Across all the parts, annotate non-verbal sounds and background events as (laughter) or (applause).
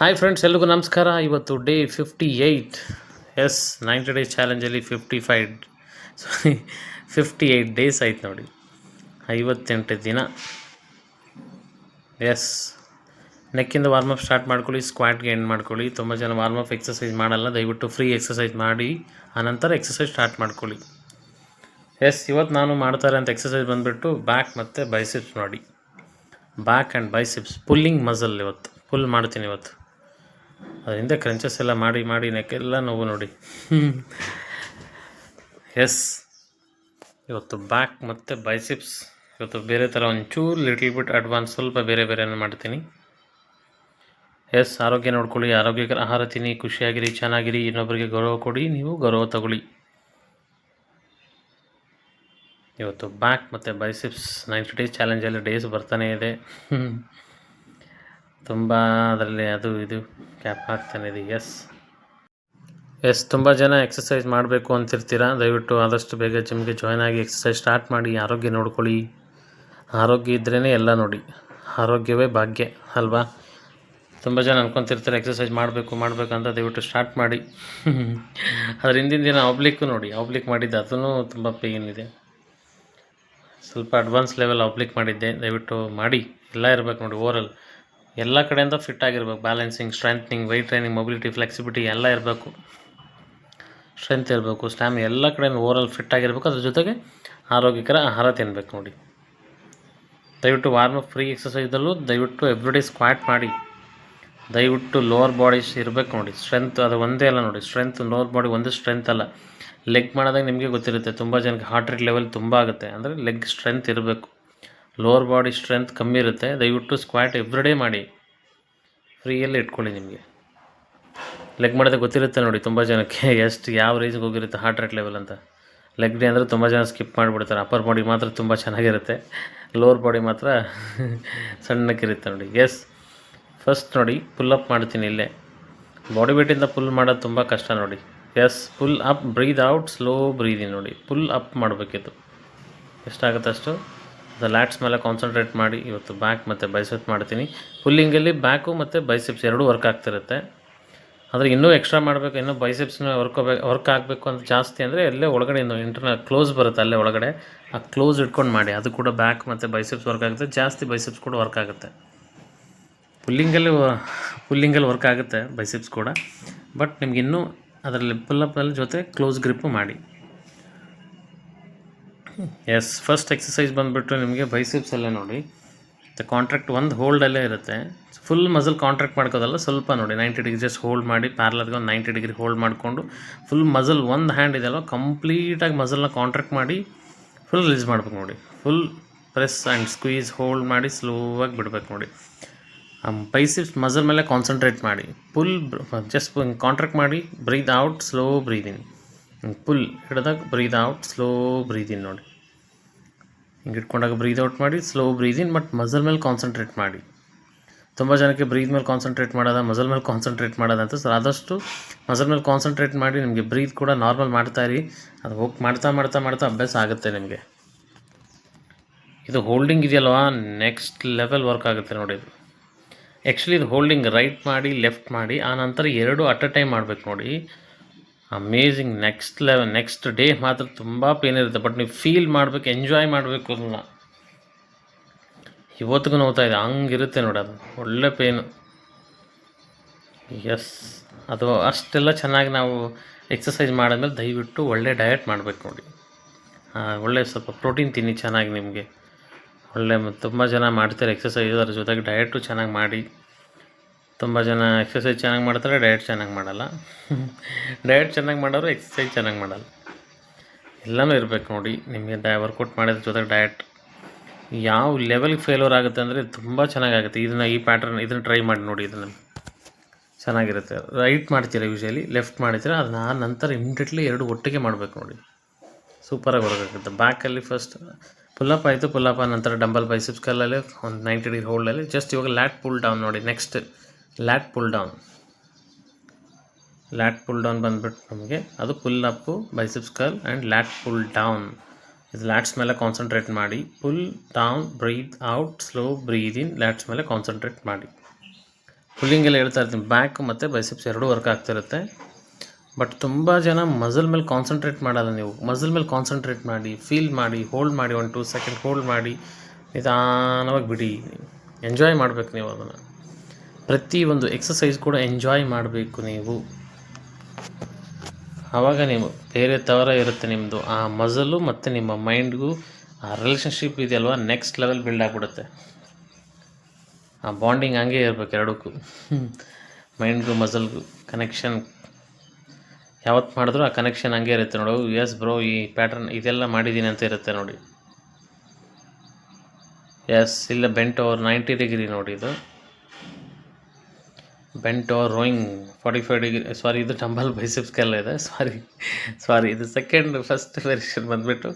Hi friends ಎಲ್ರಿಗೂ ನಮಸ್ಕಾರ. ಇವತ್ತು day fifty eight yes ninety days ಚಾಲೆಂಜಲ್ಲಿ fifty five sorry fifty eight days ಆಯ್ತು ನೋಡಿ. ಐವತ್ತೆಂಟು ದಿನ. ಎಸ್ ನೆಕ್ಕಿಂದ ವಾರ್ಮಪ್ ಸ್ಟಾರ್ಟ್ ಮಾಡ್ಕೊಳ್ಳಿ ಸ್ಕ್ವಾಟ್ಗೆ ಎಂಡ್ ಮಾಡ್ಕೊಳ್ಳಿ. ತುಂಬ ಜನ ವಾರ್ಮಪ್ ಎಕ್ಸಸೈಸ್ ಮಾಡಲ್ಲ, ದಯವಿಟ್ಟು ಫ್ರೀ ಎಕ್ಸಸೈಸ್ ಮಾಡಿ, ಆನಂತರ ಎಕ್ಸಸೈಸ್ ಸ್ಟಾರ್ಟ್ ಮಾಡ್ಕೊಳ್ಳಿ. ಎಸ್ ಇವತ್ತು ನಾನು ಮಾಡ್ತಾರೆ ಅಂತ ಎಕ್ಸಸೈಸ್ ಬಂದುಬಿಟ್ಟು ಬ್ಯಾಕ್ ಮತ್ತು ಬೈಸಿಪ್ಸ್ ನೋಡಿ. Back and biceps pulling muscle ಇವತ್ತು. ಪುಲ್ ಮಾಡ್ತೀನಿ ಇವತ್ತು. ಅದರಿಂದ ಕ್ರಂಚಸ್ ಎಲ್ಲ ಮಾಡಿ ಮಾಡಿ, ನೆಕ್ಕೆಲ್ಲ ನೋವು ನೋಡಿ. ಎಸ್ ಇವತ್ತು ಬ್ಯಾಕ್ ಮತ್ತು ಬೈಸಿಪ್ಸ್ ಇವತ್ತು ಬೇರೆ ಥರ ಒಂಚೂರು ಲಿಟಲ್ ಬಿಟ್ ಅಡ್ವಾನ್ಸ್ ಸ್ವಲ್ಪ ಬೇರೆ ಬೇರೆಯನ್ನು ಮಾಡ್ತೀನಿ. ಎಸ್ ಆರೋಗ್ಯ ನೋಡ್ಕೊಳ್ಳಿ, ಆರೋಗ್ಯಕರ ಆಹಾರ ತಿನ್ನಿ, ಖುಷಿಯಾಗಿರಿ, ಚೆನ್ನಾಗಿರಿ ಇನ್ನೊಬ್ಬರಿಗೆ ಗೌರವ ಕೊಡಿ, ನೀವು ಗೌರವ ತಗೊಳ್ಳಿ. ಇವತ್ತು ಬ್ಯಾಕ್ ಮತ್ತು ಬೈಸಿಪ್ಸ್ ನೈಂಟಿ ಡೇಸ್ ಚಾಲೆಂಜಲ್ಲಿ ಡೇಸ್ ಬರ್ತಾನೆ ಇದೆ. ತುಂಬ ಅದರಲ್ಲಿ ಅದು ಇದು ಕ್ಯಾಪ್ ಹಾಕ್ತಾನೆ ಇದೆ ಎಸ್ ಎಸ್ ತುಂಬ ಜನ ಎಕ್ಸಸೈಸ್ ಮಾಡಬೇಕು ಅಂತಿರ್ತೀರ? ದಯವಿಟ್ಟು ಆದಷ್ಟು ಬೇಗ ಜಿಮ್ಗೆ ಜಾಯ್ನ್ ಆಗಿ ಎಕ್ಸಸೈಸ್ ಸ್ಟಾರ್ಟ್ ಮಾಡಿ, ಆರೋಗ್ಯ ನೋಡ್ಕೊಳ್ಳಿ. ಆರೋಗ್ಯ ಇದ್ರೇ ಎಲ್ಲ ನೋಡಿ. ಆರೋಗ್ಯವೇ ಭಾಗ್ಯ, ಅಲ್ವಾ? ತುಂಬ ಜನ ಅನ್ಕೊತಿರ್ತಾರೆ ಎಕ್ಸಸೈಸ್ ಮಾಡಬೇಕು ಮಾಡಬೇಕು ಅಂತ, ದಯವಿಟ್ಟು ಸ್ಟಾರ್ಟ್ ಮಾಡಿ. ಅದ್ರ ಹಿಂದಿನ ದಿನ ಆಬ್ಲಿಕ್ಕು ನೋಡಿ ಆಬ್ಲಿಕ್ ಮಾಡಿದ್ದೆ ಅದೂ ತುಂಬ ಪೇಯ್ನ್ ಇದೆ. ಸ್ವಲ್ಪ ಅಡ್ವಾನ್ಸ್ ಲೆವೆಲ್ ಆಬ್ಲಿಕ್ ಮಾಡಿದ್ದೆ, ದಯವಿಟ್ಟು ಮಾಡಿ. ಎಲ್ಲ ಇರಬೇಕು ನೋಡಿ ಓವರಲ್ ಎಲ್ಲ ಕಡೆಯಿಂದ ಫಿಟ್ ಆಗಿರ್ಬೇಕು. Balancing strengthening weight training mobility flexibility ಎಲ್ಲ ಇರಬೇಕು. ಸ್ಟ್ರೆಂತ್ ಇರಬೇಕು ಸ್ಟ್ಯಾಮ್ ಎಲ್ಲ ಕಡೆಯೂ ಓರಲ್ ಫಿಟ್ ಆಗಿರಬೇಕು. ಅದ್ರ ಜೊತೆಗೆ ಆರೋಗ್ಯಕರ ಆಹಾರ ತಿನ್ನಬೇಕು ನೋಡಿ. ದಯವಿಟ್ಟು ವಾರ್ಮಪ್ ಫ್ರೀ ಎಕ್ಸಸೈಸಲ್ಲೂ ದಯವಿಟ್ಟು ಎವ್ರಿಡೇ ಸ್ಕ್ವಾಟ್ ಮಾಡಿ. ದಯವಿಟ್ಟು ಲೋವರ್ ಬಾಡೀಸ್ ಇರಬೇಕು ನೋಡಿ. ಸ್ಟ್ರೆಂತ್ ಅದು ಒಂದೇ ಅಲ್ಲ ನೋಡಿ. ಸ್ಟ್ರೆಂತ್ ಲೋವರ್ ಬಾಡಿ ಒಂದೇ ಸ್ಟ್ರೆಂತ್ ಅಲ್ಲ. ಲೆಗ್ ಮಾಡಿದಾಗ ನಿಮಗೆ ಗೊತ್ತಿರುತ್ತೆ. ತುಂಬ ಜನಕ್ಕೆ ಹಾರ್ಟ್ ರೇಟ್ ಲೆವೆಲ್ ತುಂಬ ಆಗುತ್ತೆ. ಅಂದರೆ ಲೆಗ್ ಸ್ಟ್ರೆಂತ್ ಇರಬೇಕು. ಲೋವರ್ ಬಾಡಿ ಸ್ಟ್ರೆಂತ್ ಕಮ್ಮಿ ಇರುತ್ತೆ. ದಯವಿಟ್ಟು ಸ್ಕ್ವಾಟ್ ಎವ್ರಿಡೇ ಮಾಡಿ. ಫ್ರೀಯಲ್ಲಿ ಇಟ್ಕೊಳ್ಳಿ ನಿಮಗೆ. ಲೆಗ್ ಮಾಡಿದ್ರೆ ಗೊತ್ತಿರುತ್ತೆ ನೋಡಿ ತುಂಬ ಜನಕ್ಕೆ (laughs) ಎಷ್ಟು ಯಾವ ರೇಂಜ್ಗೆ ಹೋಗಿರುತ್ತೆ ಹಾರ್ಟ್ ರೇಟ್ ಲೆವೆಲ್ ಅಂತ. ಲೆಗ್ ಡೇ ಅಂದರೆ ತುಂಬ ಜನ ಸ್ಕಿಪ್ ಮಾಡಿಬಿಡ್ತಾರೆ. ಅಪ್ಪರ್ ಬಾಡಿ ಮಾತ್ರ ತುಂಬ ಚೆನ್ನಾಗಿರುತ್ತೆ. ಲೋವರ್ ಬಾಡಿ ಮಾತ್ರ (laughs) ಸಣ್ಣಕ್ಕಿರುತ್ತೆ ನೋಡಿ. ಎಸ್ ಫಸ್ಟ್ ನೋಡಿ ಪುಲ್ ಅಪ್ ಮಾಡ್ತೀನಿ ಇಲ್ಲೇ. ಬಾಡಿ ವೇಟಿಂದ ಪುಲ್ ಮಾಡೋದು ತುಂಬ ಕಷ್ಟ ನೋಡಿ. Yes pull up breathe out slow breathing ನೋಡಿ. ಪುಲ್ ಅಪ್ ಮಾಡಬೇಕಿತ್ತು. ಎಷ್ಟಾಗುತ್ತೆ ಅಷ್ಟು? ಅದು ಲ್ಯಾಟ್ಸ್ ಮೇಲೆ ಕಾನ್ಸಂಟ್ರೇಟ್ ಮಾಡಿ ಇವತ್ತು ಬ್ಯಾಕ್ ಮತ್ತು ಬೈಸೆಪ್ ಮಾಡ್ತೀನಿ. ಪುಲ್ಲಿಂಗಲ್ಲಿ ಬ್ಯಾಕು ಮತ್ತು ಬೈಸೆಪ್ಸ್ ಎರಡೂ ವರ್ಕ್ ಆಗ್ತಿರುತ್ತೆ. ಆದರೆ ಇನ್ನೂ ಎಕ್ಸ್ಟ್ರಾ ಮಾಡಬೇಕು, ಇನ್ನೂ ಬೈಸೆಪ್ಸ್ನ ವರ್ಕ್ ವರ್ಕ್ ಆಗಬೇಕು ಅಂತ ಜಾಸ್ತಿ ಅಂದರೆ ಅಲ್ಲೇ ಒಳಗಡೆ ಇನ್ನು ಇಂಟರ್ನಲ್ ಕ್ಲೋಸ್ ಬರುತ್ತೆ ಅಲ್ಲೇ ಒಳಗಡೆ. ಆ ಕ್ಲೋಸ್ ಇಟ್ಕೊಂಡು ಮಾಡಿ, ಅದು ಕೂಡ ಬ್ಯಾಕ್ ಮತ್ತು ಬೈಸೆಪ್ಸ್ ವರ್ಕ್ ಆಗುತ್ತೆ, ಜಾಸ್ತಿ ಬೈಸೆಪ್ಸ್ ಕೂಡ ವರ್ಕ್ ಆಗುತ್ತೆ. ಪುಲ್ಲಿಂಗಲ್ಲಿ ಪುಲ್ಲಿಂಗಲ್ಲಿ ವರ್ಕ್ ಆಗುತ್ತೆ ಬೈಸೆಪ್ಸ್ ಕೂಡ. ಬಟ್ ನಿಮ್ಗೆ ಇನ್ನೂ ಅದರಲ್ಲಿ ಪುಲ್ಲಪ್ಪಲ್ಲಿ ಜೊತೆ ಕ್ಲೋಸ್ ಗ್ರಿಪ್ಪು ಮಾಡಿ. ಎಸ್ ಫಸ್ಟ್ ಎಕ್ಸಸೈಸ್ ಬಂದುಬಿಟ್ಟು ನಿಮಗೆ ಬೈಸಿಪ್ಸ್ ಅಲ್ಲೇ ನೋಡಿ. ಮತ್ತು ಕಾಂಟ್ರಾಕ್ಟ್ ಒಂದು ಹೋಲ್ಡಲ್ಲೇ ಇರುತ್ತೆ. ಫುಲ್ ಮಸಲ್ ಕಾಂಟ್ರಾಕ್ಟ್ ಮಾಡ್ಕೋದಲ್ಲ, ಸ್ವಲ್ಪ ನೋಡಿ. ನೈಂಟಿ ಡಿಗ್ರಿ ಜಸ್ಟ್ ಹೋಲ್ಡ್ ಮಾಡಿ ಪ್ಯಾರ್ಲರ್ಗೆ ಒಂದು ನೈಂಟಿ ಡಿಗ್ರಿ ಹೋಲ್ಡ್ ಮಾಡಿಕೊಂಡು ಫುಲ್ ಮಸಲ್ ಒಂದು ಹ್ಯಾಂಡ್ ಇದೆಯಲ್ಲ ಕಂಪ್ಲೀಟಾಗಿ ಮಸಲ್ನ ಕಾಂಟ್ರಾಕ್ಟ್ ಮಾಡಿ ಫುಲ್ ರಿಲೀಸ್ ಮಾಡ್ಬೇಕು ನೋಡಿ. Full press and squeeze hold ಮಾಡಿ ಸ್ಲೋವಾಗಿ ಬಿಡ್ಬೇಕು ನೋಡಿ. ಪೈಸಿಪ್ಸ್ ಮಸಲ್ ಮೇಲೆ ಕಾನ್ಸಂಟ್ರೇಟ್ ಮಾಡಿ. ಫುಲ್ ಜಸ್ಟ್ ಕಾಂಟ್ರಾಕ್ಟ್ ಮಾಡಿ breathe out slow breathe in full ಹಿಡ್ದಾಗ breathe out slow breathe in ನೋಡಿ. ಹಿಂಗೆ ಇಟ್ಕೊಂಡಾಗ ಬ್ರೀದ್ ಔಟ್ ಮಾಡಿ slow breathe in but muscle ಮೇಲೆ ಕಾನ್ಸಂಟ್ರೇಟ್ ಮಾಡಿ. ತುಂಬ ಜನಕ್ಕೆ ಬ್ರೀದ್ ಮೇಲೆ ಕಾನ್ಸಂಟ್ರೇಟ್ ಮಾಡೋದ ಮಸಲ್ ಮೇಲೆ ಕಾನ್ಸಂಟ್ರೇಟ್ ಮಾಡೋದಂತ ಸರ್, ಆದಷ್ಟು ಮಸಲ್ ಮೇಲೆ ಕಾನ್ಸಂಟ್ರೇಟ್ ಮಾಡಿ, ನಿಮಗೆ ಬ್ರೀತ್ ಕೂಡ ನಾರ್ಮಲ್ ಮಾಡ್ತಾ ಇರಿ. ಅದು ಹೋಗಿ ಮಾಡ್ತಾ ಮಾಡ್ತಾ ಮಾಡ್ತಾ ಅಭ್ಯಾಸ ಆಗುತ್ತೆ ನಿಮಗೆ. ಇದು ಹೋಲ್ಡಿಂಗ್ ಇದೆಯಲ್ವಾ? ನೆಕ್ಸ್ಟ್ ಲೆವೆಲ್ ವರ್ಕ್ ಆಗುತ್ತೆ ನೋಡಿ ಇದು. ಆ್ಯಕ್ಚುಲಿ ಇದು ಹೋಲ್ಡಿಂಗ್ ರೈಟ್ ಮಾಡಿ ಲೆಫ್ಟ್ ಮಾಡಿ, ಆ ನಂತರ ಎರಡು ಅಟ್ ಅ ಟೈಮ್ ಮಾಡಬೇಕು ನೋಡಿ. Amazing next level next day ಮಾತ್ರ ತುಂಬ ಪೇನ್ ಇರುತ್ತೆ. ಬಟ್ ನೀವು ಫೀಲ್ ಮಾಡಬೇಕು ಎಂಜಾಯ್ ಮಾಡಬೇಕು ಅದನ್ನ ಇವತ್ತಿಗೂ ನೋವ್ತಾ ಇದೆ. ಹಂಗಿರುತ್ತೆ ನೋಡಿ ಅದು. ಒಳ್ಳೆ ಪೇನು ಎಸ್ ಅದು ಅಷ್ಟೆಲ್ಲ ಚೆನ್ನಾಗಿ ನಾವು ಎಕ್ಸಸೈಸ್ ಮಾಡಿದ್ಮೇಲೆ ದಯವಿಟ್ಟು ಒಳ್ಳೆ ಡಯಟ್ ಮಾಡಬೇಕು ನೋಡಿ. ಒಳ್ಳೆ ಸ್ವಲ್ಪ ಪ್ರೋಟೀನ್ ತಿನ್ನಿ ಚೆನ್ನಾಗಿ ನಿಮಗೆ. ಒಳ್ಳೆ ತುಂಬ ಜನ ಮಾಡ್ತಾರೆ ಎಕ್ಸಸೈಸ್ ಅದ್ರ ಜೊತೆಗೆ ಡಯಟು ಚೆನ್ನಾಗಿ ಮಾಡಿ. ತುಂಬ ಜನ ಎಕ್ಸಸೈಸ್ ಚೆನ್ನಾಗಿ ಮಾಡ್ತಾರೆ ಡಯಟ್ ಚೆನ್ನಾಗಿ ಮಾಡಲ್ಲ. ಡಯಟ್ ಚೆನ್ನಾಗಿ ಮಾಡೋರು ಎಕ್ಸಸೈಸ್ ಚೆನ್ನಾಗಿ ಮಾಡಲ್ಲ. ಎಲ್ಲನೂ ಇರಬೇಕು ನೋಡಿ, ನಿಮಗೆ ಡಯ ವರ್ಕೌಟ್ ಮಾಡಿದ್ರ ಜೊತೆಗೆ ಡಯಟ್ ಯಾವ ಲೆವೆಲ್ಗೆ ಫೇಲ್ಯೂರ್ ಆಗುತ್ತೆ ಅಂದರೆ ತುಂಬ ಚೆನ್ನಾಗಾಗುತ್ತೆ. ಇದನ್ನು ಈ ಪ್ಯಾಟ್ರನ್ ಇದನ್ನು ಟ್ರೈ ಮಾಡಿ ನೋಡಿ, ಇದನ್ನು ಚೆನ್ನಾಗಿರುತ್ತೆ. ರೈಟ್ ಮಾಡ್ತೀರ ಯೂಶಲಿ ಲೆಫ್ಟ್ ಮಾಡ್ತೀರ ಅದನ್ನ ಆ ನಂತರ ಇಮಿಡಿಯೇಟ್ಲಿ ಎರಡು ಒಟ್ಟಿಗೆ ಮಾಡಬೇಕು ನೋಡಿ. ಸೂಪರಾಗಿ ಹೊರಗಾಗುತ್ತೆ. ಬ್ಯಾಕಲ್ಲಿ ಫಸ್ಟ್ ಪುಲ್ಲಪ್ ಆಯಿತು ಪುಲ್ಲಪ್ ನಂತರ ಡಂಬಲ್ ಬೈಸಿಪ್ಸ್ ಕಲ್ಲಲ್ಲಿ ಒಂದು ನೈಂಟಿ ಡಿಗ್ರಿ ಹೋಲ್ಡಲ್ಲಿ ಜಸ್ಟ್ ಇವಾಗ ಲ್ಯಾಟ್ ಪುಲ್ ಡೌನ್ ನೋಡಿ next lat pull down. Lat pull down ಬಂದ್ಬಿಟ್ಟು ನಮಗೆ ಅದು pull up, biceps curl and lat pull down. ಇದು ಲ್ಯಾಟ್ಸ್ ಮೇಲೆ ಕಾನ್ಸಂಟ್ರೇಟ್ ಮಾಡಿ. Pull down, breathe out, slow breathe in, lats ಮೇಲೆ ಕಾನ್ಸಂಟ್ರೇಟ್ ಮಾಡಿ. ಪುಲ್ಲಿಂಗೆಲ್ಲ ಹೇಳ್ತಾ ಇರ್ತೀನಿ. ಬ್ಯಾಕ್ ಮತ್ತು ಬೈಸಿಪ್ಸ್ ಎರಡೂ ವರ್ಕ್ ಆಗ್ತಿರುತ್ತೆ. ಬಟ್ ತುಂಬ ಜನ ಮಸಲ್ ಮೇಲೆ ಕಾನ್ಸಂಟ್ರೇಟ್ ಮಾಡಲ್ಲ ನೀವು. ಮಸಲ್ ಮೇಲೆ ಕಾನ್ಸಂಟ್ರೇಟ್ ಮಾಡಿ, ಫೀಲ್ ಮಾಡಿ, ಹೋಲ್ಡ್ ಮಾಡಿ ಒನ್ ಟೂ ಸೆಕೆಂಡ್ ಹೋಲ್ಡ್ ಮಾಡಿ, ನಿಧಾನವಾಗಿ ಬಿಡಿ. ಎಂಜಾಯ್ ಮಾಡಬೇಕು ನೀವು ಅದನ್ನು. ಪ್ರತಿ ಒಂದು ಎಕ್ಸಸೈಸ್ ಕೂಡ ಎಂಜಾಯ್ ಮಾಡಬೇಕು ನೀವು. ಆವಾಗ ನೀವು ಬೇರೆ ತವರ ಇರುತ್ತೆ ನಿಮ್ಮದು ಆ ಮಜಲು ಮತ್ತು ನಿಮ್ಮ ಮೈಂಡ್ಗೂ ಆ ರಿಲೇಷನ್ಶಿಪ್ ಇದೆಯಲ್ವ? ನೆಕ್ಸ್ಟ್ ಲೆವೆಲ್ ಬಿಲ್ಡ್ ಆಗಿಬಿಡುತ್ತೆ. ಆ ಬಾಂಡಿಂಗ್ ಹಂಗೆ ಇರಬೇಕು ಎರಡಕ್ಕೂ. ಮೈಂಡ್ಗೂ ಮಜಲ್ಗೂ ಕನೆಕ್ಷನ್ ಯಾವತ್ತು ಮಾಡಿದ್ರೂ ಆ ಕನೆಕ್ಷನ್ ಹಂಗೆ ಇರುತ್ತೆ ನೋಡು. ಎಸ್ ಬ್ರೋ ಈ ಪ್ಯಾಟ್ರನ್ ಇದೆಲ್ಲ ಮಾಡಿದ್ದೀನಿ ಅಂತ ಇರುತ್ತೆ ನೋಡಿ. ಎಸ್ ಇಲ್ಲ ಬೆಂಟ್ ಓವರ್ ನೈಂಟಿ ಡಿಗ್ರಿ ನೋಡಿ ಇದು. Bent, rowing, forty five degree, sorry, ಇದು ಟಂಬಲ್ ಬೈಸಿಪ್ಸ್ಗೆಲ್ಲ ಇದೆ, ಸಾರಿ ಸಾರಿ, ಇದು ಸೆಕೆಂಡ್ ಫಸ್ಟ್ ವೇರಿಯೇಷನ್ ಬಂದುಬಿಟ್ಟು,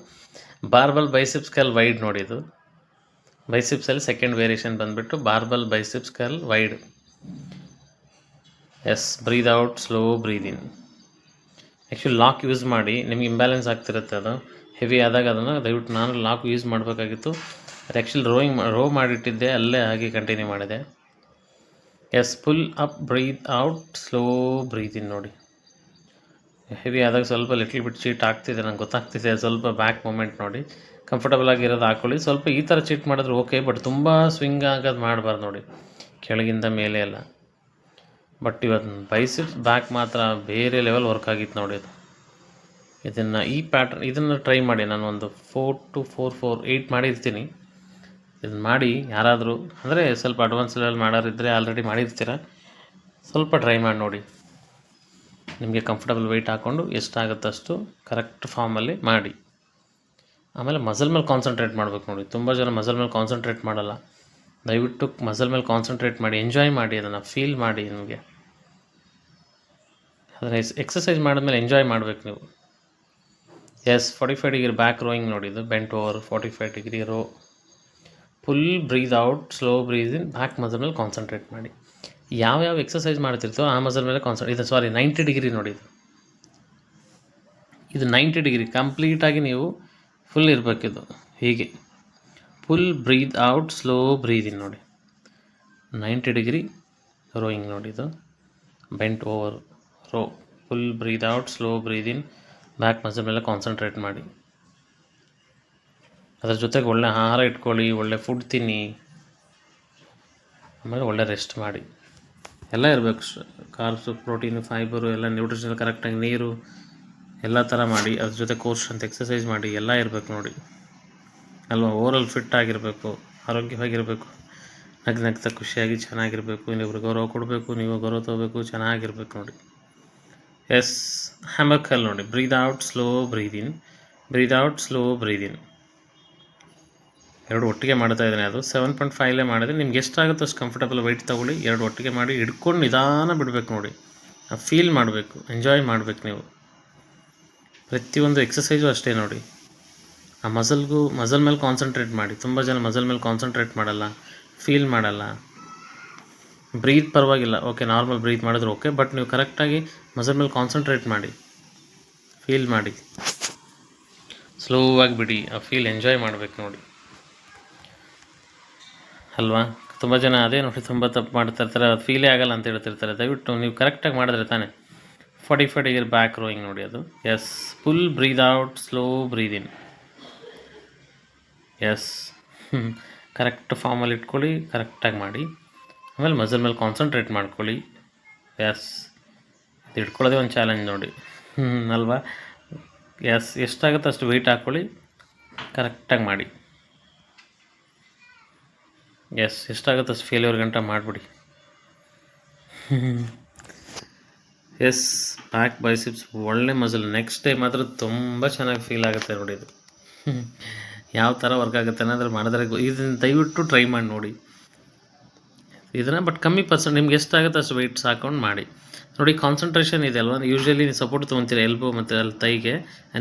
ಬಾರ್ಬಲ್ ಬೈಸೆಪ್ಸ್ ಕಲ್ ವೈಡ್ ನೋಡಿ ಇದು. ಬೈಸಿಪ್ಸಲ್ಲಿ ಸೆಕೆಂಡ್ ವೇರಿಯೇಷನ್ ಬಂದುಬಿಟ್ಟು, barbell biceps curl wide. Yes, breathe out, slow breathe in actually lock use ಮಾಡಿ, ನಿಮ್ಗೆ ಇಂಬ್ಯಾಲೆನ್ಸ್ ಆಗ್ತಿರುತ್ತೆ ಅದು. ಹೆವಿ ಆದಾಗ ಅದನ್ನು ದಯವಿಟ್ಟು ನಾನು ಲಾಕ್ ಯೂಸ್ ಮಾಡಬೇಕಾಗಿತ್ತು. ಅದು ಆ್ಯಕ್ಚುಲಿ ರೋಯಿಂಗ್, ರೋ ಮಾಡಿಟ್ಟಿದ್ದೆ, ಅಲ್ಲೇ ಹಾಗೆ ಕಂಟಿನ್ಯೂ ಮಾಡಿದೆ. Yes full up, breathe out, slow breathe ನೋಡಿ. ಹೆವಿ ಆದಾಗ ಸ್ವಲ್ಪ ಲಿಟ್ಲ್ ಬಿಟ್ ಚೀಟ್ ಆಗ್ತಿದೆ, ನಂಗೆ ಗೊತ್ತಾಗ್ತಿದೆ, ಸ್ವಲ್ಪ ಬ್ಯಾಕ್ ಮೂಮೆಂಟ್ ನೋಡಿ. ಕಂಫರ್ಟಬಲ್ ಆಗಿರೋದು ಹಾಕ್ಕೊಳ್ಳಿ ಸ್ವಲ್ಪ ಈ ಥರ ಚೀಟ್ ಮಾಡಿದ್ರೆ ಓಕೆ, ಬಟ್ ತುಂಬ ಸ್ವಿಂಗ್ ಆಗೋದು ಮಾಡಬಾರ್ದು ನೋಡಿ. ಕೆಳಗಿಂದ ಮೇಲೆ ಎಲ್ಲ. ಬಟ್ ಇವತ್ತು ಬೈಸಿಪ್ಸ್ ಬ್ಯಾಕ್ ಮಾತ್ರ ಬೇರೆ ಲೆವೆಲ್ ವರ್ಕ್ ಆಗಿತ್ತು ನೋಡಿ ಅದು. ಇದನ್ನು ಈ ಪ್ಯಾಟ್ರನ್ ಇದನ್ನು ಟ್ರೈ ಮಾಡಿ. ನಾನು ಒಂದು four to four four eight ಮಾಡಿರ್ತೀನಿ. ಇದನ್ನ ಮಾಡಿ ಯಾರಾದರೂ, ಅಂದರೆ ಸ್ವಲ್ಪ ಅಡ್ವಾನ್ಸ್ ಲೆವೆಲ್ ಮಾಡೋರಿದ್ದರೆ ಆಲ್ರೆಡಿ ಮಾಡಿರ್ತೀರ? ಸ್ವಲ್ಪ ಟ್ರೈ ಮಾಡಿ ನೋಡಿ. ನಿಮಗೆ ಕಂಫರ್ಟಬಲ್ ವೆಯ್ಟ್ ಹಾಕ್ಕೊಂಡು ಎಷ್ಟಾಗುತ್ತೆ ಅಷ್ಟು ಕರೆಕ್ಟ್ ಫಾರ್ಮಲ್ಲಿ ಮಾಡಿ. ಆಮೇಲೆ ಮಸಲ್ ಮೇಲೆ ಕಾನ್ಸಂಟ್ರೇಟ್ ಮಾಡಬೇಕು ನೋಡಿ. ತುಂಬ ಜನ ಮಸಲ್ ಮೇಲೆ ಕಾನ್ಸಂಟ್ರೇಟ್ ಮಾಡಲ್ಲ. ದಯವಿಟ್ಟು ಮಸಲ್ ಮೇಲೆ ಕಾನ್ಸಂಟ್ರೇಟ್ ಮಾಡಿ ಎಂಜಾಯ್ ಮಾಡಿ ಅದನ್ನು ಫೀಲ್ ಮಾಡಿ ನಿಮಗೆ. ಅದನ್ನು ಎಕ್ಸಸೈಸ್ ಮಾಡಿದ್ಮೇಲೆ ಎಂಜಾಯ್ ಮಾಡಬೇಕು ನೀವು. Yes forty five degree back rowing ನೋಡಿದ್ದು bent over forty five degree row full breathe out slow breathe in back muscle ಮೇಲೆ ಕಾನ್ಸಂಟ್ರೇಟ್ ಮಾಡಿ. ಯಾವ್ಯಾವ ಎಕ್ಸಸೈಸ್ ಮಾಡ್ತಿರ್ತೋ ಆ ಮಸಲ್ ಮೇಲೆ ಕಾನ್ಸಂಟ್ರೇಟ್ ಇದು ಸಾರಿ ನೈಂಟಿ ಡಿಗ್ರಿ ನೋಡಿ ಇದು. ಇದು ನೈಂಟಿ ಡಿಗ್ರಿ ಕಂಪ್ಲೀಟಾಗಿ ನೀವು ಫುಲ್ ಇರಬೇಕಿದು ಹೀಗೆ. Full breathe out slow breathe in ನೋಡಿ. ನೈಂಟಿ ಡಿಗ್ರಿ ರೋಯಿಂಗ್ ನೋಡಿ ಇದು. Bent over row full breathe out slow breathe in back muscle ಮೇಲೆ ಕಾನ್ಸಂಟ್ರೇಟ್ ಮಾಡಿ. ಅದ್ರ ಜೊತೆಗೆ ಒಳ್ಳೆ ಆಹಾರ ಇಟ್ಕೊಳ್ಳಿ, ಒಳ್ಳೆ ಫುಡ್ ತಿನ್ನಿ. ಆಮೇಲೆ ಒಳ್ಳೆ ರೆಸ್ಟ್ ಮಾಡಿ. ಎಲ್ಲ ಇರಬೇಕು ಕಾರ್ಬ್ಸು ಪ್ರೋಟೀನು ಫೈಬರು ಎಲ್ಲ ನ್ಯೂಟ್ರಿಷನ್ ಕರೆಕ್ಟಾಗಿ ನೀರು ಎಲ್ಲ ಥರ ಮಾಡಿ, ಅದ್ರ ಜೊತೆ ಕೋರ್ಸ್ ಅಂತ ಎಕ್ಸಸೈಸ್ ಮಾಡಿ, ಎಲ್ಲ ಇರಬೇಕು ನೋಡಿ. ಅಲ್ವಾ? ಓವರಲ್ ಫಿಟ್ ಆಗಿರಬೇಕು, ಆರೋಗ್ಯವಾಗಿರಬೇಕು. ನಗ್ ನಗ್ತಾ ಖುಷಿಯಾಗಿ ಚೆನ್ನಾಗಿರಬೇಕು. ಇನ್ನೊಬ್ರು ಗೌರವ ಕೊಡಬೇಕು, ನೀವು ಗೌರವ ತಗೋಬೇಕು, ಚೆನ್ನಾಗಿರ್ಬೇಕು ನೋಡಿ. ಎಸ್ ಹ್ಯಾಮಕಲ್ ನೋಡಿ. Breathe out slow breathe in breathe out slow breathe in ಎರಡು ಒಟ್ಟಿಗೆ ಮಾಡ್ತಾ ಇದ್ದೀನಿ ಅದು. ಸೆವೆನ್ ಪಾಯಿಂಟ್ ಫೈವ್ಲೇ ಮಾಡಿದ್ರೆ ನಿಮ್ಗೆ ಎಷ್ಟಾಗುತ್ತೋ ಅಷ್ಟು ಕಂಫರ್ಟಬಲ್ ವೆಯ್ಟ್ ತೊಗೊಳ್ಳಿ. ಎರಡು ಒಟ್ಟಿಗೆ ಮಾಡಿ ಹಿಡ್ಕೊಂಡು ನಿಧಾನ ಬಿಡಬೇಕು ನೋಡಿ. ಫೀಲ್ ಮಾಡಬೇಕು ಎಂಜಾಯ್ ಮಾಡಬೇಕು ನೀವು. ಪ್ರತಿಯೊಂದು ಎಕ್ಸಸೈಸು ಅಷ್ಟೇ ನೋಡಿ. ಆ ಮಸಲ್ಗೂ ಮಸಲ್ ಮೇಲೆ ಕಾನ್ಸಂಟ್ರೇಟ್ ಮಾಡಿ. ತುಂಬ ಜನ ಮಸಲ್ ಮೇಲೆ ಕಾನ್ಸಂಟ್ರೇಟ್ ಮಾಡಲ್ಲ ಫೀಲ್ ಮಾಡಲ್ಲ. ಬ್ರೀತ್ ಪರವಾಗಿಲ್ಲ. ಓಕೆ ನಾರ್ಮಲ್ ಬ್ರೀತ್ ಮಾಡಿದ್ರೆ ಓಕೆ ಬಟ್ ನೀವು ಕರೆಕ್ಟಾಗಿ ಮಸಲ್ ಮೇಲೆ ಕಾನ್ಸಂಟ್ರೇಟ್ ಮಾಡಿ. ಫೀಲ್ ಮಾಡಿ. ಸ್ಲೋ ಆಗಿ ಬಿಡಿ. ಆ ಫೀಲ್ ಎಂಜಾಯ್ ಮಾಡಬೇಕು ನೋಡಿ. ಅಲ್ವಾ? ತುಂಬ ಜನ ಅದೇ ನೋಡಿ ತುಂಬ ತಪ್ಪು ಮಾಡ್ತಾ ಇರ್ತಾರೆ, ಅದು ಫೀಲೇ ಆಗಲ್ಲ ಅಂತ ಹೇಳ್ತಿರ್ತಾರೆ. ದಯವಿಟ್ಟು ನೀವು ಕರೆಕ್ಟಾಗಿ ಮಾಡಿದ್ರೆ ತಾನೆ. Forty five degree back rowing ನೋಡಿ ಅದು. Yes full breathe out slow breathe in yes correct ಫಾರ್ಮಲ್ಲಿ ಇಟ್ಕೊಳ್ಳಿ ಕರೆಕ್ಟಾಗಿ ಮಾಡಿ. ಆಮೇಲೆ ಮಸಲ್ ಮೇಲೆ ಕಾನ್ಸಂಟ್ರೇಟ್ ಮಾಡ್ಕೊಳ್ಳಿ. ಎಸ್ ಇದು ಇಟ್ಕೊಳ್ಳೋದೇ ಒಂದು ಚಾಲೆಂಜ್ ನೋಡಿ. ಹ್ಞೂ (laughs) ಅಲ್ವಾ? ಎಸ್ ಎಷ್ಟಾಗುತ್ತೆ ಅಷ್ಟು ವೆಯ್ಟ್ ಹಾಕ್ಕೊಳ್ಳಿ ಕರೆಕ್ಟಾಗಿ ಮಾಡಿ. ಎಸ್ ಎಷ್ಟಾಗುತ್ತೆ ಫೇಲ್ಯೂರ್ ಗಂಟ ಮಾಡಿಬಿಡಿ. ಎಸ್ ಬ್ಯಾಕ್ ಬೈಸಿಪ್ಸ್ ಒಳ್ಳೆ ಮಸಲ್ ನೆಕ್ಸ್ಟ್ ಡೇ ಮಾತ್ರ ತುಂಬ ಚೆನ್ನಾಗಿ ಫೀಲ್ ಆಗುತ್ತೆ ನೋಡಿ ಇದು. ಯಾವ ಥರ ವರ್ಕ್ ಆಗುತ್ತೆ ಅನ್ನೋದ್ರ ಮಾಡಿದ್ರೆ ಇದನ್ನ ದಯವಿಟ್ಟು ಟ್ರೈ ಮಾಡಿ ನೋಡಿ. ಇದನ್ನು ಬಟ್ ಕಮ್ಮಿ ಪರ್ಸೆಂಟ್ ನಿಮ್ಗೆ ಎಷ್ಟಾಗುತ್ತೆ ಅಷ್ಟು ವೆಯ್ಟ್ಸ್ ಹಾಕೊಂಡು ಮಾಡಿ. ನೋಡಿ ಕಾನ್ಸಂಟ್ರೇಷನ್ ಇದೆ ಅಲ್ವಾ? ಯೂಶ್ವಲಿ ನೀವು ಸಪೋರ್ಟ್ ತೊಗೊತೀರ ಎಲ್ಬೋ ಮತ್ತು ಅಲ್ಲಿ ತೈಗೆ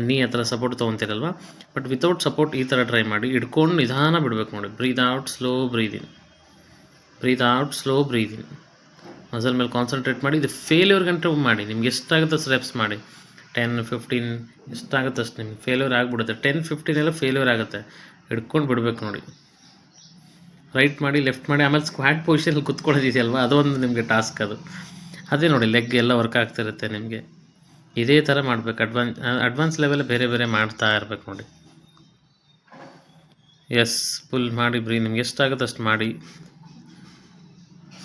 ನೀ ಥರ ಸಪೋರ್ಟ್ ತೊಗೊತೀರಲ್ವ? ಬಟ್ ವಿತೌಟ್ ಸಪೋರ್ಟ್ ಈ ಥರ ಟ್ರೈ ಮಾಡಿ, ಹಿಡ್ಕೊಂಡು ನಿಧಾನ ಬಿಡಬೇಕು ನೋಡಿ. Breathe out slow breathe in breathe out slow breathe in muscle ಮೇಲೆ ಕಾನ್ಸಂಟ್ರೇಟ್ ಮಾಡಿ, ಇದು ಫೇಲ್ಯೂರ್ ಗಂಟೆ ಮಾಡಿ. ನಿಮ್ಗೆ ಎಷ್ಟಾಗುತ್ತೆ ಸ್ಟೆಪ್ಸ್ ಮಾಡಿ? ಟೆನ್ ಫಿಫ್ಟೀನ್ ಎಷ್ಟಾಗುತ್ತೆ ಅಷ್ಟು ನಿಮ್ಗೆ? ಫೇಲ್ಯೂರ್ ಆಗಿಬಿಡುತ್ತೆ. ಟೆನ್ ಫಿಫ್ಟೀನ್ ಎಲ್ಲ ಫೇಲ್ಯೂರ್ ಆಗುತ್ತೆ. ಹಿಡ್ಕೊಂಡು ಬಿಡಬೇಕು ನೋಡಿ. ರೈಟ್ ಮಾಡಿ ಲೆಫ್ಟ್ ಮಾಡಿ, ಆಮೇಲೆ ಸ್ಕ್ವಾಟ್ ಪೊಸಿಷನಲ್ಲಿ ಕುತ್ಕೊಳ್ಳೋದಿದೆಯಲ್ವ? ಅದೊಂದು ನಿಮಗೆ ಟಾಸ್ಕ್ ಅದು. ಅದೇ ನೋಡಿ ಲೆಗ್ ಎಲ್ಲ ವರ್ಕ್ ಆಗ್ತಿರುತ್ತೆ ನಿಮಗೆ. ಇದೇ ಥರ ಮಾಡಬೇಕು. ಅಡ್ವಾನ್ಸ್ ಅಡ್ವಾನ್ಸ್ ಲೆವೆಲ್ ಬೇರೆ ಬೇರೆ ಮಾಡ್ತಾ ಇರಬೇಕು ನೋಡಿ. ಎಸ್ ಫುಲ್ ಮಾಡಿ ಬ್ರೀ, ನಿಮ್ಗೆ ಎಷ್ಟಾಗುತ್ತೆ ಅಷ್ಟು ಮಾಡಿ.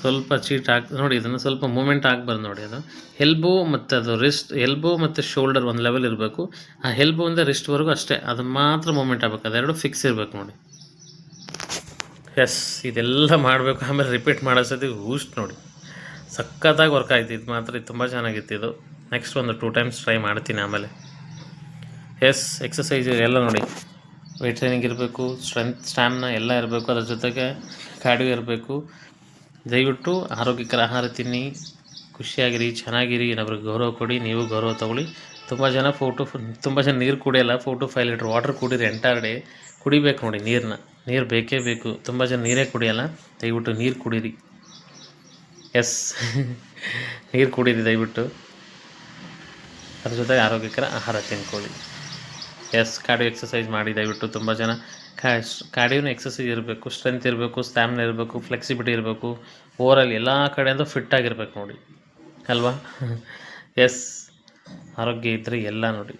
ಸ್ವಲ್ಪ ಚೀಟ್ ಹಾಕಿ ನೋಡಿ, ಇದನ್ನು ಸ್ವಲ್ಪ ಮೂಮೆಂಟ್ ಆಗಬಾರ್ದು ನೋಡಿ ಅದು. ಎಲ್ಬೋ ಮತ್ತು ಅದು ರಿಸ್ಟ್ ಎಲ್ಬೋ ಮತ್ತು ಶೋಲ್ಡರ್ ಒಂದು ಲೆವೆಲ್ ಇರಬೇಕು. ಆ ಎಲ್ಬೋ ಅಂದರೆ ರಿಸ್ಟ್ವರೆಗೂ ಅಷ್ಟೇ, ಅದು ಮಾತ್ರ ಮೂಮೆಂಟ್ ಆಗಬೇಕು. ಅದೆರಡು ಫಿಕ್ಸ್ ಇರಬೇಕು ನೋಡಿ. ಎಸ್ ಇದೆಲ್ಲ ಮಾಡಬೇಕು. ಆಮೇಲೆ ರಿಪೀಟ್ ಮಾಡೋ ಸತಿ ಊಸ್ಟ್ ನೋಡಿ. ಸಖತ್ತಾಗಿ ವರ್ಕ್ ಆಯ್ತು. ಇದು ಮಾತ್ರ ಇದು ತುಂಬ ಚೆನ್ನಾಗಿತ್ತು ಇದು. ನೆಕ್ಸ್ಟ್ ಒಂದು ಟೂ ಟೈಮ್ಸ್ ಟ್ರೈ ಮಾಡ್ತೀನಿ ಆಮೇಲೆ. ಎಸ್ ಎಕ್ಸಸೈಸ್ ಎಲ್ಲ ನೋಡಿ. ವೆಯ್ಟ್ ಟ್ರೈನಿಂಗ್ ಇರಬೇಕು ಸ್ಟ್ರೆಂತ್ ಸ್ಟ್ಯಾಮ್ನ ಎಲ್ಲ ಇರಬೇಕು, ಅದ್ರ ಜೊತೆಗೆ ಕಾರ್ಡಿಯೋ ಇರಬೇಕು. ದಯವಿಟ್ಟು ಆರೋಗ್ಯಕರ ಆಹಾರ ತಿನ್ನಿ. ಖುಷಿಯಾಗಿರಿ, ಚೆನ್ನಾಗಿರಿ. ಇನ್ನೊಬ್ರಿಗೆ ಗೌರವ ಕೊಡಿ, ನೀವು ಗೌರವ ತಗೊಳ್ಳಿ. ತುಂಬ ಜನ ಫೋಟೋ ತುಂಬ ಜನ ನೀರು ಕುಡಿಯಲ್ಲ four to five litre water ಕುಡಿದ್ರೆ ಎಂಟೈರ್ ಡೇ ಕುಡಿಬೇಕು ನೋಡಿ ನೀರನ್ನ ನೀರು ಬೇಕೇ ಬೇಕು. ತುಂಬ ಜನ ನೀರೇ ಕುಡಿಯಲ್ಲ, ದಯವಿಟ್ಟು ನೀರು ಕುಡೀರಿ. ಎಸ್. ನೀರು ಕುಡೀರಿ, ದಯವಿಟ್ಟು. ಅದ್ರ ಜೊತೆಗೆ ಆರೋಗ್ಯಕರ ಆಹಾರ ತಿನ್ಕೊಳ್ಳಿ. ಎಸ್ ಕಾರ್ಡಿಯೋ ಎಕ್ಸಸೈಸ್ ಮಾಡಿ, ದಯವಿಟ್ಟು. ತುಂಬ ಜನ ಕಾರ್ಡಿಯೋನ ಎಕ್ಸಸೈಸ್ ಇರಬೇಕು ಸ್ಟ್ರೆಂತ್ ಇರಬೇಕು ಸ್ಟ್ಯಾಮಿನ ಇರಬೇಕು ಫ್ಲೆಕ್ಸಿಬಿಲಿಟಿ ಇರಬೇಕು. ಓವರಾಲ್ ಎಲ್ಲ ಕಡೆಯಿಂದ ಫಿಟ್ ಆಗಿರ್ಬೇಕು ನೋಡಿ. ಅಲ್ವಾ? ಎಸ್. ಆರೋಗ್ಯ ಇದ್ದರೆ ಎಲ್ಲ ನೋಡಿ.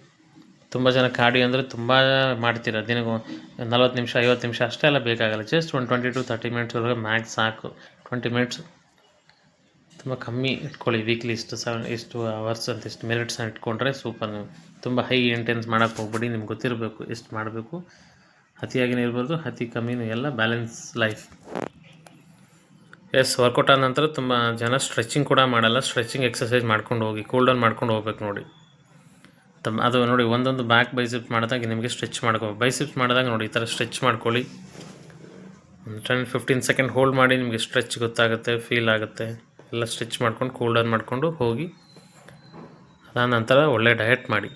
ತುಂಬ ಜನ ಕಾಡಿ ಅಂದರೆ ತುಂಬ ಮಾಡ್ತೀರ? ದಿನಕ್ಕೆ ನಲ್ವತ್ತು ನಿಮಿಷ, ಐವತ್ತು ನಿಮಿಷ ಅಷ್ಟೇ ಎಲ್ಲ ಬೇಕಾಗಲ್ಲ. ಜಸ್ಟ್ ಒಂದು ಟ್ವೆಂಟಿ ಟು ತರ್ಟಿ ಮಿನಿಟ್ಸ್ವರೆಗೆ ಮ್ಯಾಕ್ಸ್ ಸಾಕು. ಟ್ವೆಂಟಿ ಮಿನಿಟ್ಸ್ ತುಂಬ ಕಮ್ಮಿ ಇಟ್ಕೊಳ್ಳಿ. ವೀಕ್ಲಿ ಇಷ್ಟು ಸೆವೆನ್ ಇಷ್ಟು ಅವರ್ಸ್ ಅಂತ ಇಷ್ಟು ಮಿನಿಟ್ಸ್ನ ಇಟ್ಕೊಂಡ್ರೆ ಸೂಪರ್ ನೀವು ತುಂಬ ಹೈ ಇಂಟೆನ್ಸ್ ಮಾಡೋಕ್ಕೆ ಹೋಗ್ಬೇಡಿ. ನಿಮ್ಗೆ ಗೊತ್ತಿರಬೇಕು ಎಷ್ಟು ಮಾಡಬೇಕು. ಅತಿಯಾಗಿನೇ ಇರ್ಬೋದು ಅತಿ ಕಮ್ಮಿನೂ ಎಲ್ಲ ಬ್ಯಾಲೆನ್ಸ್ ಲೈಫ್ ಎಸ್ ವರ್ಕೌಟ್ ಆದ ನಂತರ ತುಂಬ ಜನ ಸ್ಟ್ರೆಚಿಂಗ್ ಕೂಡ ಮಾಡಲ್ಲ. ಸ್ಟ್ರೆಚಿಂಗ್ ಎಕ್ಸಸೈಸ್ ಮಾಡ್ಕೊಂಡು ಹೋಗಿ ಕೂಲ್ ಡೌನ್ ಮಾಡ್ಕೊಂಡು ಹೋಗ್ಬೇಕು ನೋಡಿ. ತಮ್ಮ ಅದು ನೋಡಿ, ಒಂದೊಂದು ಬ್ಯಾಕ್ ಬೈಸಿಪ್ಸ್ ಮಾಡಿದಾಗ ನಿಮಗೆ ಸ್ಟ್ರೆಚ್ ಮಾಡ್ಕೋ ಬೈಸಿಪ್ಸ್ ಮಾಡಿದಾಗ ನೋಡಿ, ಈ ಥರ ಸ್ಟ್ರೆಚ್ ಮಾಡ್ಕೊಳ್ಳಿ. ಒಂದು ಟೆನ್ ಫಿಫ್ಟೀನ್ ಸೆಕೆಂಡ್ ಹೋಲ್ಡ್ ಮಾಡಿ ನಿಮಗೆ ಸ್ಟ್ರೆಚ್ ಗೊತ್ತಾಗುತ್ತೆ ಫೀಲ್ ಆಗುತ್ತೆ. ಎಲ್ಲ ಸ್ಟಿಚ್ ಮಾಡ್ಕೊಂಡು ಕೂಲ್ ಡೌನ್ ಮಾಡಿಕೊಂಡು ಹೋಗಿ, ಅದಾದ ನಂತರ ಒಳ್ಳೆ ಡಯಟ್ ಮಾಡಿ.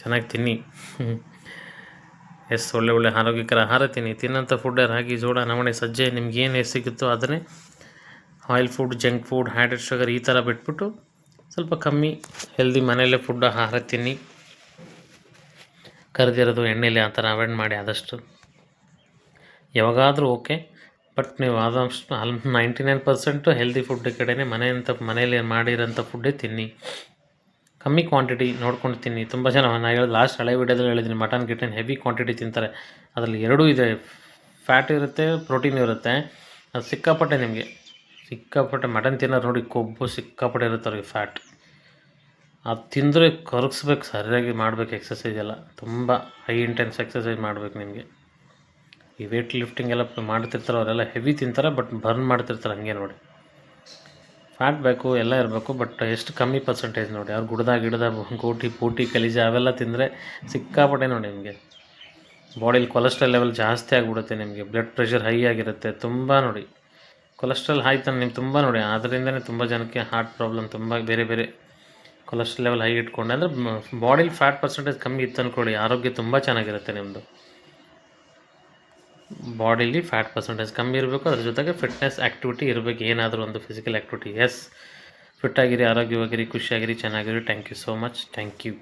ಚೆನ್ನಾಗಿ ತಿನ್ನಿ. ಎಸ್, ಒಳ್ಳೆ ಒಳ್ಳೆ ಆರೋಗ್ಯಕರ ಆಹಾರ ತಿನ್ನಿ. ತಿನ್ನೋಂಥ ಫುಡ್ ರಾಗಿ ಜೋಳ, ನವಣೆ, ಸಜ್ಜೆ, ನಿಮ್ಗೆ ಏನು ಸಿಗುತ್ತೋ ಅದನ್ನೇ oil food junk food added sugar ಈ ಥರ ಬಿಟ್ಬಿಟ್ಟು ಸ್ವಲ್ಪ ಕಮ್ಮಿ ಹೆಲ್ದಿ ಮನೆಯಲ್ಲೇ ಫುಡ್ ಆಹಾರ ತಿನ್ನಿ. ಕರೆದಿರೋದು ಎಣ್ಣೆಲಿ ಆ ಥರ ಅವಾಯ್ಡ್ ಮಾಡಿ ಆದಷ್ಟು. ಯಾವಾಗಾದರೂ ಓಕೆ ಬಟ್ ನೀವು ಆದಷ್ಟು all ninety nine percent healthy food ಕಡೆನೇ ಮನೆಯಂಥ ಮನೇಲಿ ಮಾಡಿರೋಂಥ ಫುಡ್ಡೇ ತಿನ್ನಿ. ಕಮ್ಮಿ ಕ್ವಾಂಟಿಟಿ ನೋಡ್ಕೊಂಡು ತಿನ್ನಿ. ತುಂಬ ಜನ ನಾನು ಹೇಳಿದ ಲಾಸ್ಟ್ ಹಳೆ ವಿಡಿಯೋದಲ್ಲಿ ಹೇಳಿದ್ದೀನಿ ಮಟನ್ ಗಿಟನ್ ಹೆವಿ ಕ್ವಾಂಟಿಟಿ ತಿಂತಾರೆ. ಅದರಲ್ಲಿ ಎರಡೂ ಇದೆ. ಫ್ಯಾಟ್ ಇರುತ್ತೆ ಪ್ರೋಟೀನ್ ಇರುತ್ತೆ. ಅದು ಸಿಕ್ಕಾಪಟ್ಟೆ ನಿಮಗೆ. ಸಿಕ್ಕಾಪಟ್ಟೆ ಮಟನ್ ತಿನ್ನೋರು ನೋಡಿ ಕೊಬ್ಬು ಸಿಕ್ಕಾಪಟ್ಟೆ ಇರುತ್ತೆ ಅವ್ರಿಗೆ ಫ್ಯಾಟ್ ಅದು ತಿಂದರೆ ಕರಗಿಸ್ಬೇಕು, ಸರಿಯಾಗಿ ಮಾಡಬೇಕು ಎಕ್ಸಸೈಸ್ ಎಲ್ಲ. ತುಂಬ ಹೈ ಇಂಟೆನ್ಸ್ ಎಕ್ಸಸೈಸ್ ಮಾಡಬೇಕು ನಿಮಗೆ. ಈ ವೇಟ್ ಲಿಫ್ಟಿಂಗ್ ಎಲ್ಲ ಮಾಡ್ತಿರ್ತಾರೆ, ಅವರೆಲ್ಲ ಹೆವಿ ತಿಂತಾರೆ ಬಟ್ ಬರ್ನ್ ಮಾಡ್ತಿರ್ತಾರೆ ಹಂಗೆ ನೋಡಿ. ಫ್ಯಾಟ್ ಬೇಕು, ಎಲ್ಲ ಇರಬೇಕು ಬಟ್ ಎಷ್ಟು ಕಮ್ಮಿ ಪರ್ಸೆಂಟೇಜ್ ನೋಡಿ. ಅವ್ರು ಗುಡ್ದ ಗಿಡದ ಗೋಟಿ ಪೂಟಿ ಕಲಿಜ ಅವೆಲ್ಲ ತಿಂದರೆ ಸಿಕ್ಕಾಪಟ್ಟೆ ನೋಡಿ ನಿಮಗೆ. ಬಾಡಿಲಿ ಕೊಲೆಸ್ಟ್ರಾಲ್ ಲೆವೆಲ್ ಜಾಸ್ತಿ ಆಗಿಬಿಡುತ್ತೆ ನಿಮಗೆ ಬ್ಲಡ್ ಪ್ರೆಷರ್ ಹೈ ಆಗಿರುತ್ತೆ, ತುಂಬ ನೋಡಿ. ಕೊಲೆಸ್ಟ್ರಾಲ್ ಆಯ್ತು ನಿಮ್ಗೆ ತುಂಬ ನೋಡಿ ಅದರಿಂದನೇ ತುಂಬ ಜನಕ್ಕೆ ಹಾರ್ಟ್ ಪ್ರಾಬ್ಲಮ್ ತುಂಬ ಬೇರೆ ಬೇರೆ ಕೊಲೆಸ್ಟ್ರಾಲ್ ಲೆವೆಲ್ ಹೈ ಇಟ್ಕೊಂಡೆ ಅಂದರೆ ಬಾಡಿಲಿ ಫ್ಯಾಟ್ ಪರ್ಸೆಂಟೇಜ್ ಕಮ್ಮಿ ಇತ್ತು ಅಂದ್ಕೊಳ್ಳಿ ಆರೋಗ್ಯ ತುಂಬ ಚೆನ್ನಾಗಿರುತ್ತೆ ನಿಮ್ಮದು ಬಾಡಿಲಿ ಫ್ಯಾಟ್ ಪರ್ಸೆಂಟೇಜ್ ಕಮ್ಮಿ ಇರಬೇಕು, ಅದ್ರ ಜೊತೆಗೆ ಫಿಟ್ನೆಸ್ ಆ್ಯಕ್ಟಿವಿಟಿ ಇರಬೇಕು, ಏನಾದರೂ ಒಂದು ಫಿಸಿಕಲ್ ಆ್ಯಕ್ಟಿವಿಟಿ ಎಸ್ ಫಿಟ್ಟಾಗಿರಿ, ಆರೋಗ್ಯವಾಗಿರಿ, ಖುಷಿಯಾಗಿರಿ, ಚೆನ್ನಾಗಿರಿ. Thank you so much thank you